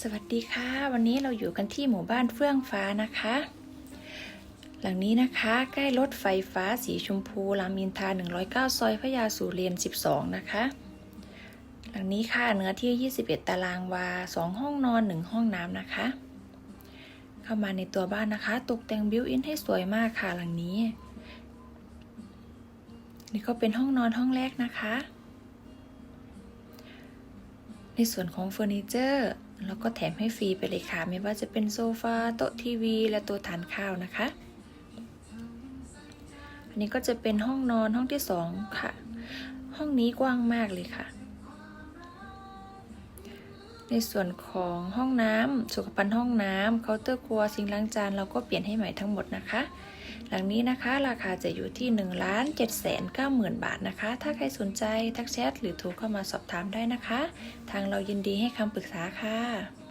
สวัสดีค่ะ วันนี้เราอยู่กันที่หมู่บ้านเฟื่องฟ้านะคะ หลังนี้นะคะใกล้รถไฟฟ้าสีชมพูรามอินทรา109 ซอยพระยาสุเรียน 12 นะคะ หลังนี้ค่ะเนื้อที่ 21 ตารางวา 2 ห้องนอน 1 ห้องน้ำนะคะ เข้ามาในตัวบ้านนะคะ ตกแต่งบิวอินให้สวยมากค่ะหลังนี้ นี่ก็เป็นห้องนอนห้องแรกนะคะ ในส่วนของเฟอร์นิเจอร์เราก็แถมให้ฟรีไปเลยค่ะ ไม่ว่าจะเป็นโซฟาโต๊ะทีวี และตัวทานข้าวนะคะ อันนี้ก็จะเป็นห้องนอนห้องที่สองค่ะ ห้องนี้กว้างมากเลยค่ะ ในส่วนของห้องน้ำสุขภัณฑ์ห้องน้ำเคาน์เตอร์ครัวซิงล้างจานเราก็เปลี่ยนให้ใหม่ทั้งหมดนะคะ หลังนี้นะคะราคาจะอยู่ที่1นึ่งล้านเจ็ดแสนเก้าหมื่นบาทนะคะ ถ้าใครสนใจทักแชทหรือโทรเข้ามาสอบถามได้นะคะ ทางเรายินดีให้คำปรึกษาค่ะ